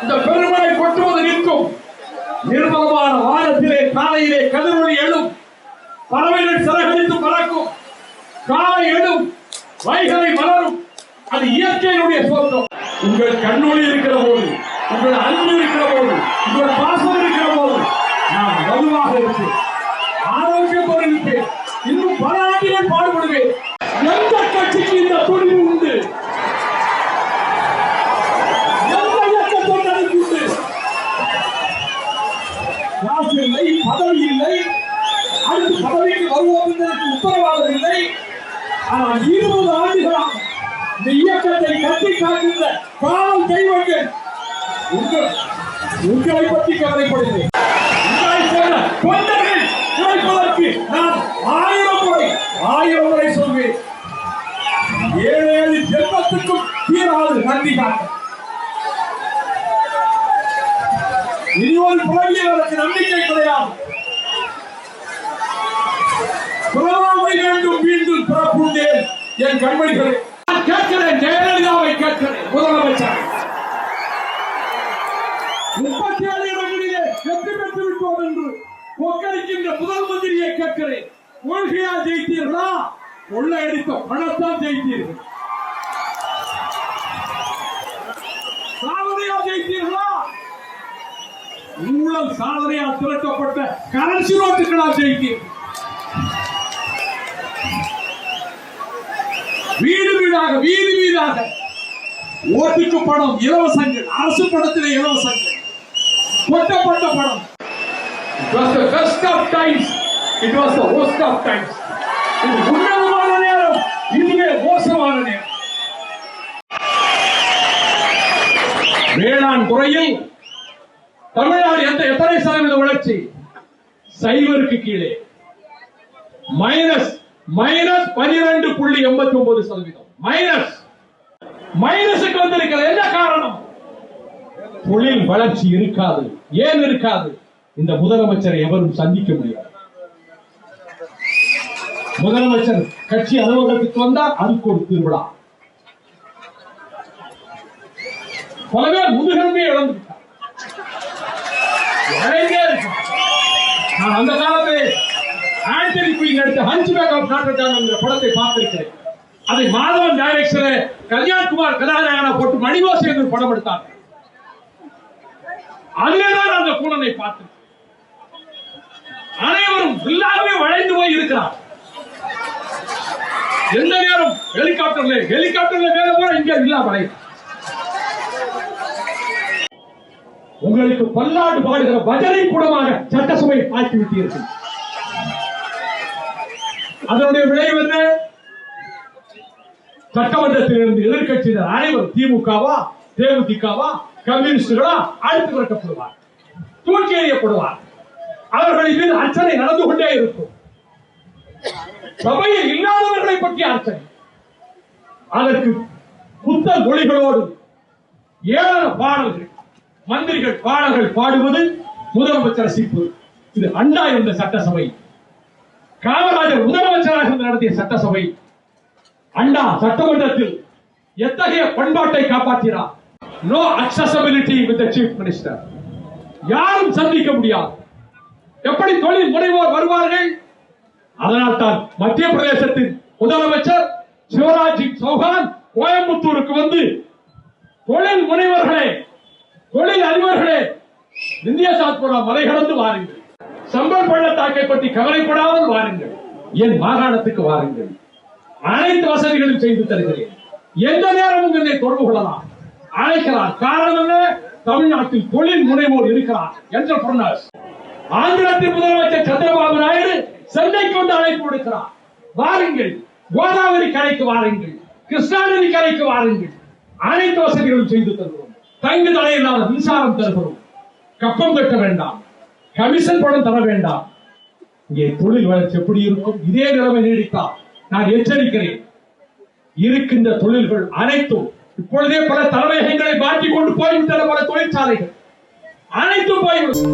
அந்த பெருமழை கொட்டுவது நிற்கும். நிர்மலமான வானத்திலே காலையிலே கதிரொளி எழும். பறவைகள் சிறகடித்து பறக்கும். காலை எழும் வைகரை மலரும் அது இயற்கையினுடைய சொந்தம். உங்கள் கண்ணொளி இருக்கிற போது உங்கள் அன்பு இருக்கிற போது உங்கள் பாசம் இருக்கிற போது நான் வலுவாக இருப்பேன். ஆரோக்கியத்தோடு இருப்பேன். இன்னும் பல ஆண்டுகள் பாடுபடுவேன். எந்த ஆனால் இருபது ஆண்டுகளாக இந்த இயக்கத்தை கட்டி காக்கின்ற காவல் தெய்வங்கள் உங்கள் உங்களை பற்றி கவலைப்படுகிறேன். தொண்டர்கள் கிடைப்பதற்கு நான் ஆயிரம் முறை ஆயிரம் முறை சொல்வேன். ஏழு ஏழு ஜென்மத்துக்கும் தீராது நன்றி காட்ட இனி ஒரு பிறவியில் எனக்கு நம்பிக்கை கிடையாது. என் கண்மணிகளே நான் கேட்கிறேன் ஜெயலலிதாவை கேட்கிறேன் முதலமைச்சர். முப்பத்தி ஏழு இடங்களிலே வெற்றி பெற்று விட்டோம் என்று கொக்கரிக்கின்ற முதல் மந்திரியை கேட்கிறேன். கொள்கையா ஜெயித்தீர்களா? கொள்ளையடித்த பணத்தால் ஜெயித்தீர்கள். சாதனையா ஜெயித்தீர்களா? ஊழல் சாதனையால் திறக்கப்பட்ட கரன்சி நோட்டுகளால் ஜெயித்தீர்கள் வீடு வீடாக வீதி வீடாக ஓட்டுக்கு பணம் இலவசங்கள் அரசு படத்தில் இலவசங்கள் கொட்டப்பட்ட பணம். It was the best of times. It was the worst of times. இது உன்னதமான நேரம். இதுவே மோசமான நேரம். வேளாண் துறையில் தமிழ்நாடு எந்த எத்தனை சதவீத வளர்ச்சி? சைபருக்கு கீழே. மைனஸ் மைனஸ் பனிரெண்டு புள்ளி எண்பத்தி ஒன்பது சதவீதம் மைனஸ் மைனஸுக்கு வந்திருக்கிறது என்ன காரணம்? தொழில் வளர்ச்சி இருக்காது. ஏன் இருக்காது? இந்த முதலமைச்சரை எவரும் சந்திக்க முடியாது. முதலமைச்சர் கட்சி அலுவலகத்துக்கு வந்தால் அதுக்கு ஒரு திருவிழா. பல பேர் முதுகெலும்பே இழந்துட்டார் நான் அந்த காலத்தில் ஆண்டனி குயின் நடித்த ஹஞ்ச் ஆஃப் நாட்டர் என்ற படத்தை பார்த்திருக்கிறேன். அதை மாதவன் டைரக்டர் கல்யாண்குமார் கதாநாயகனா போட்டு மணிவாசி என்று படம் எடுத்தார் அதிலேதான் அந்த கூடனை பார்த்து அனைவரும் எல்லாருமே வளைந்து போய் இருக்கிறார். எந்த நேரம் ஹெலிகாப்டர்ல ஹெலிகாப்டர்ல மேல போற இங்க இல்ல உங்களுக்கு பல்லாண்டு பாடுகிற பஜனை கூடமாக சட்டசபை ஆக்கிவிட்டீர்கள். அதனுடைய விளைவு என்ன? சட்டமன்றத்திலிருந்து எதிர்க்கட்சியினர் அனைவரும் திமுகவா தேமுதிகவா கம்யூனிஸ்டுகளா அழைத்து விரட்டப்படுவார் தூக்கி எறியப்படுவார் அவர்களின் மீது அர்ச்சனை நடந்து கொண்டே இருக்கும். சபையில் இல்லாதவர்களை பற்றிய அர்ச்சனை. அதற்கு புத்தல் மொழிகளோடு ஏழன பாடல்கள் மந்திரிகள் பாடல்கள் பாடுவது முதலமைச்சர் ரசிப்பு. இது அண்ணா என்ற சட்டசபை. காமராஜர் முதலமைச்சராக நடத்திய சட்டசபை அண்ணா சட்டமன்றத்தில் எத்தகைய பண்பாட்டை காப்பாற்றினார்? No accessibility with chief minister யாரும் சந்திக்க முடியாது. எப்படி தொழில் முனைவோர் வருவார்கள்? அதனால் தான் மத்திய பிரதேசத்தின் முதலமைச்சர் சிவராஜ் சிங் சௌஹான் கோயம்புத்தூருக்கு வந்து தொழில் முனைவர்களே தொழில் அறிவர்களே இந்திய சாத்புரா மலை கடந்து வாருங்கள். சம்பல் பள்ளத்தாக்கை பற்றி கவலைப்படாமல் வாருங்கள். என் மாகாணத்துக்கு வாருங்கள். அனைத்து வசதிகளும் செய்து தருகிறேன். எந்த நேரமும் என்னை தொடர்பு கொள்ளலாம். அழைக்கிறார் காரணம் தமிழ்நாட்டில் தொழில் முனைவோர் இருக்கிறார். என்ற ஆந்திரத்தின் முதலமைச்சர் சந்திரபாபு நாயுடு சென்னைக்கு வந்து அழைப்பு விடுக்கிறார். வாருங்கள். கோதாவரி கரைக்கு வாருங்கள். கிருஷ்ணாநதி கரைக்கு வாருங்கள். அனைத்து வசதிகளும் செய்து தருகிறோம். தங்கு தலையில்லாத மின்சாரம் தருகிறோம். கப்பம் கட்ட வேண்டாம். கமிஷன் பணம் தர வேண்டாம். இங்கே தொழில் வளர்ச்சி எப்படி இருக்கும்? இதே நிலைமை நீடித்தால் நான் எச்சரிக்கிறேன். இருக்கின்ற தொழில்கள் அனைத்தும் இப்பொழுதே பல தலைமையகங்களை மாற்றிக் கொண்டு போய்விட்டன பல தொழிற்சாலைகள். அனைத்தும் போய்விடும்.